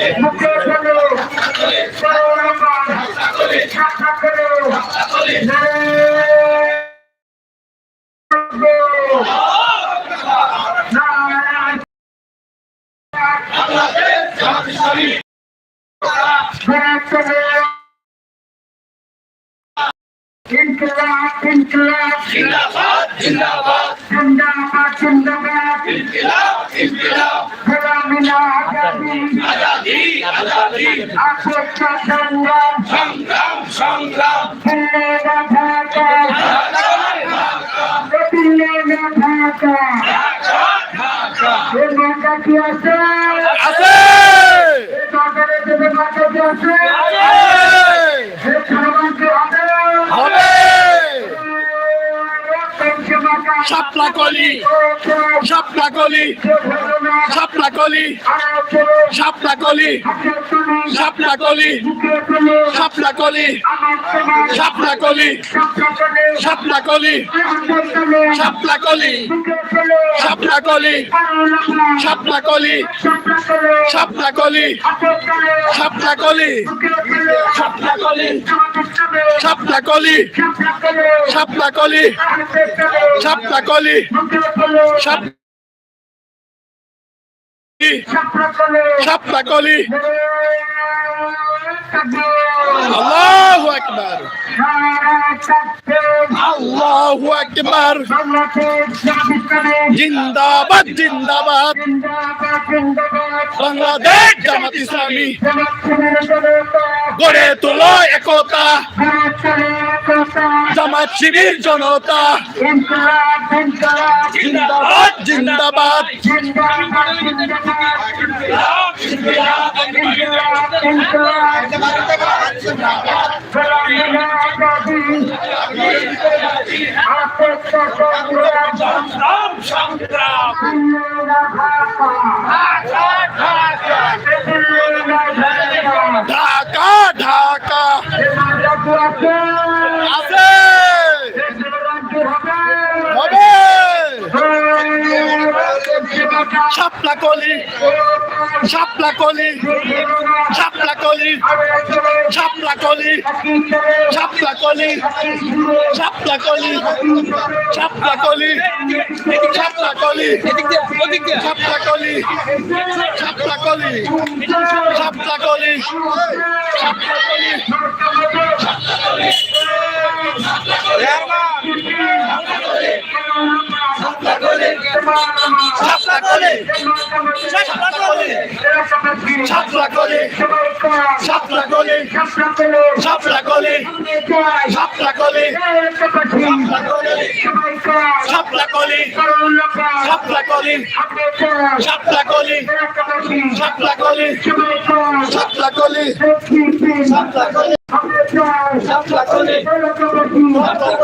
I'm not dead, I'm not dead, I'm not dead, I'm not dead, I'm not dead, I'm not dead, I'm not dead, I'm not dead, I'm not dead, I'm not dead, I'm not dead, I'm not dead, I'm not dead, I'm not dead, I'm not dead, I'm not انقلاب انقلاب زندہ زندہ زندہ انقلاب انقلاب غلامنا آزادی آزادی آزادی آخر کا سنگرام سنگرام سنگرام پلے گا ڈھاکہ ڈھاکہ پلے گا ڈھاکہ ڈھاکہ ڈھاکہ ڈھاکہ শাপলা কলি শাপলা কলি শাপলা কলি শাপলা কলি শাপলা কলি স্বপ্না কলি স্বপ্না কলি স্বপ্না কলি স্বপ্না কলি স্বপ্না কলি স্বপ্না কলি স্বপ্না কলি স্বপ্না কলি স্বপ্না কলি স্বপ্না কলি স্বপ্না কলি স্বপ্না কলি স্বপ্নাকলি আল্লাহু আকবার। আল্লাহু আকবার। জিন্দাবাদ জিন্দাবাদ। বাংলাদেশ জামাত ইসলামী। গড়ে তোলো একতা। জামাত শিবির জনতা। जिंदाबाद जिंदाबाद। ढाका ढाका। শাপলা কলি শাপলা কলি শাপলা কলি শাপলা কলি শাপলা কলি শাপলা কলি শাপলা কলি শাপলা কলি শাপলা কলি শাপলা কলি শাপলা কলি শাপলা কলি কোটি সাতলা কোটি সাতলা কোটি সাতলা কোটি সাতলা কোটি সাতলা কোটি সাতলা কোটি সাতলা কোটি সাতলা কোটি সাতলা কোটি সাতলা কোটি সাতলা কোটি সাতলা কোটি সাতলা কোটি